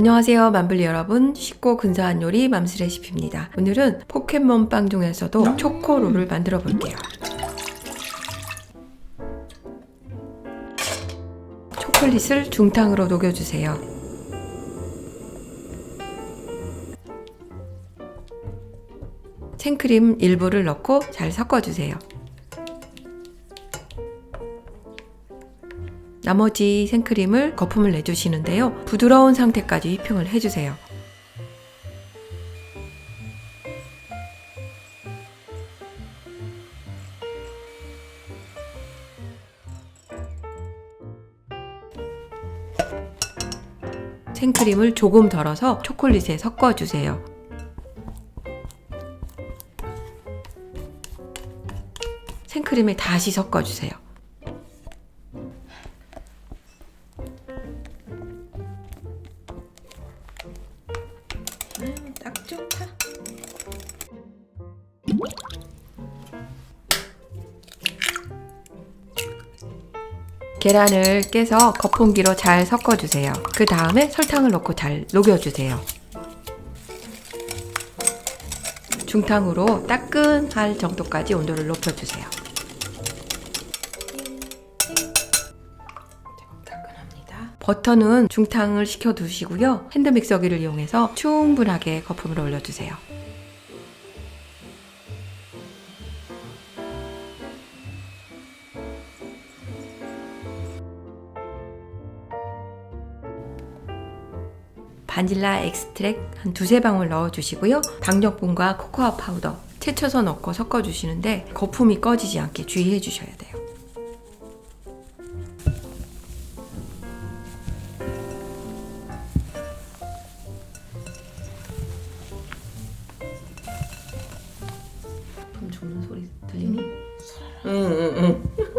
안녕하세요 맘블리 여러분. 쉽고 근사한 요리 맘스 레시피입니다. 오늘은 포켓몬 빵 중에서도 초코롤을 만들어 볼게요. 초콜릿을 중탕으로 녹여주세요. 생크림 일부를 넣고 잘 섞어주세요 나머지 생크림을 거품을 내주시는데요. 부드러운 상태까지 휘핑을 해주세요. 생크림을 조금 덜어서 초콜릿에 섞어주세요. 생크림에 다시 섞어주세요. 딱 좋다. 계란을 깨서 거품기로 잘 섞어주세요. 그 다음에 설탕을 넣고 잘 녹여주세요. 중탕으로 따끈할 정도까지 온도를 높여주세요. 버터는 중탕을 식혀 두시고요. 핸드믹서기를 이용해서 충분하게 거품을 올려주세요. 바닐라 엑스트랙 한 두세 방울 넣어주시고요. 당력분과 코코아 파우더 채쳐서 넣고 섞어주시는데 거품이 꺼지지 않게 주의해 주셔야 돼요. 죽는 소리 들리니? 응응 응. 응,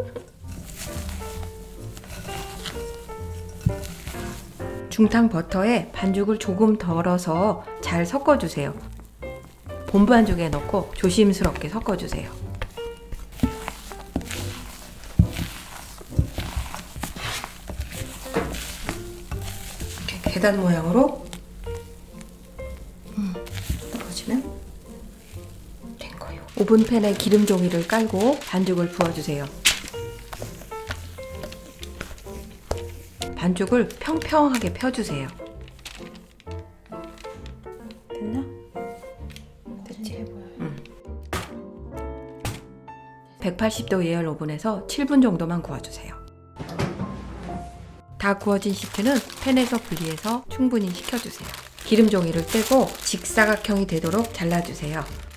중탕 버터에 반죽을 조금 덜어서 잘 섞어주세요. 본 반죽에 넣고 조심스럽게 섞어주세요. 계단 모양으로 오븐팬에 기름 종이를 깔고 반죽을 부어주세요. 반죽을 평평하게 펴주세요. 됐나? 됐지? 응. 180도 예열 오븐에서 7분 정도만 구워주세요. 다 구워진 시트는 팬에서 분리해서 충분히 식혀주세요. 기름 종이를 떼고 직사각형이 되도록 잘라주세요.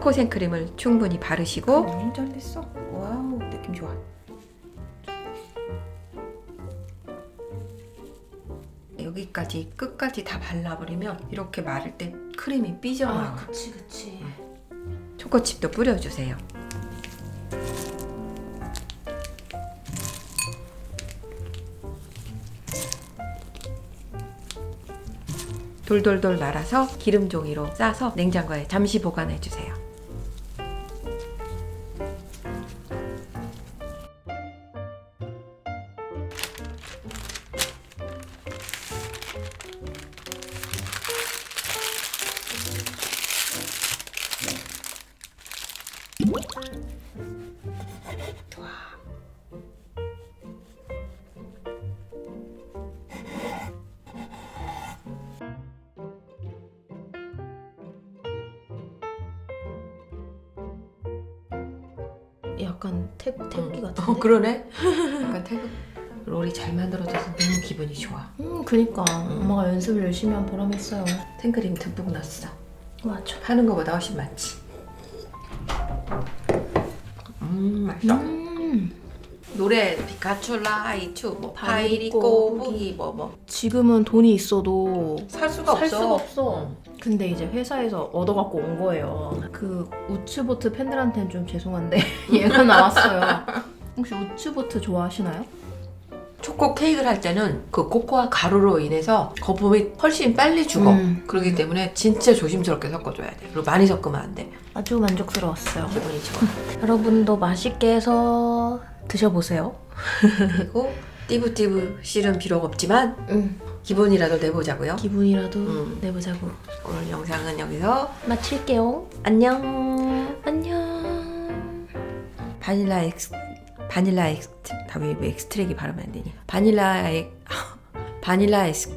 초코 생크림을 충분히 바르시고 너무 잘 됐어. 와우 느낌 좋아. 여기까지 끝까지 다 발라버리면 이렇게 마를 때 크림이 삐져나와. 그치 그치 초코칩도 뿌려주세요. 돌돌돌 말아서 기름 종이로 싸서 냉장고에 잠시 보관해 주세요. 약간 태, 태국이 같은데? 어 그러네. 약간 태국 롤이 잘 만들어져서 너무 기분이 좋아. 음 그니까 엄마가 연습을 열심히 한 보람이 있어요 생크림 듬뿍 넣었어. 맞아 하는 거보다 훨씬 많지. 음 맛있어. 음 노래 피카츄 라이츄 뭐 파이리, 파이리 꼬부기, 꼬부기 뭐뭐 지금은 돈이 있어도 살 수가 살 없어. 수가 없어 근데 이제 회사에서 얻어갖고 온 거예요 그 우츠보트 팬들한테는 좀 죄송한데 얘가 나왔어요 혹시 우츠보트 좋아하시나요? 꼭 케이크를 할 때는 그 코코아 가루로 인해서 거품이 훨씬 빨리 죽어. 음. 그렇기 때문에 진짜 조심스럽게 섞어줘야 돼. 그리고 많이 섞으면 안 돼. 아주 만족스러웠어요. 기분이 좋아. 여러분도 맛있게 해서 드셔보세요. 그리고 띠부띠부 실은 필요가 없지만 음. 기분이라도 내보자고요. 기분이라도 음. 내보자고. 오늘 영상은 여기서 마칠게요. 안녕. 안녕. 바닐라 엑스 바닐라 엑스트랙이 발음이 안 되니? 바닐라 엑 바닐라 엑스